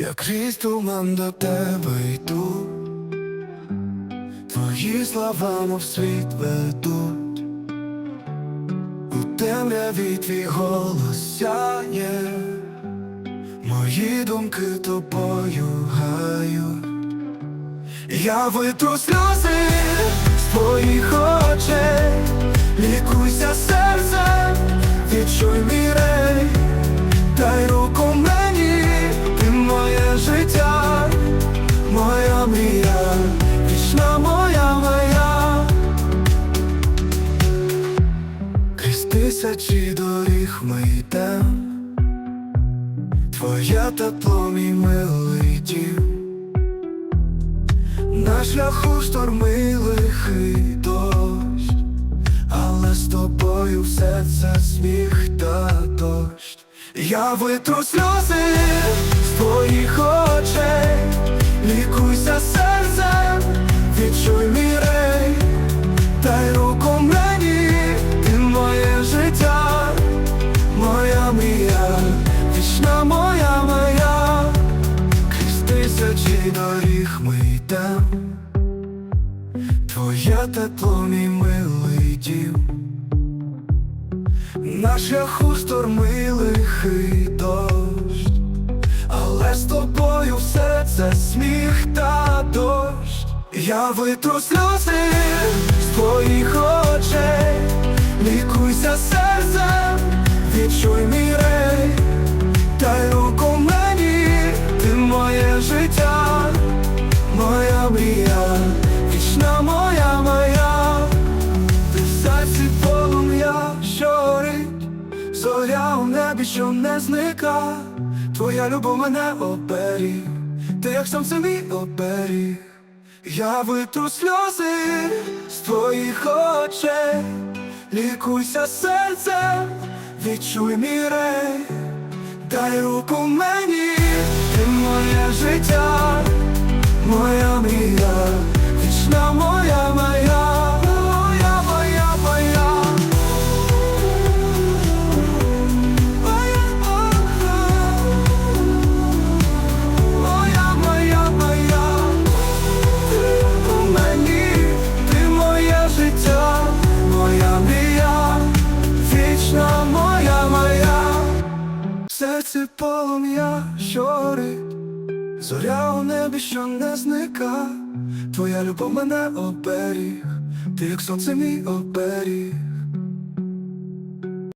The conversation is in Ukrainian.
Я крізь туман до тебе йду, твої слова, мов світ ведуть, у темряві твій голос сяє, мої думки тобою гають. Я витру сльози з твоїх очей, тисячі доріг ми йдем, твоє тепло, мій милий дім. На шляху шторми лихий дощ, але з тобою все це сміх та дощ. Я витру сльози з твоїх моя мрія, вічна моя моя. Крізь тисячі доріг ми йдем. Твоє тепло, мій милий дім. На шляху лихий дощ. Але з тобою все це сміх та дощ. Я витру сльози з твоїх очей зоря у небі, що не зника, твоя любов мене оберіг, ти як сонце мій оберіг, я витру сльози з твоїх очей, лікуйся серцем, відчуй мій рей. Дай руку мені, ти моє життя, серці полум'я, що зоря у небі, що не зника, твоя любов мене оберіг, ти як сонце мій оберіг.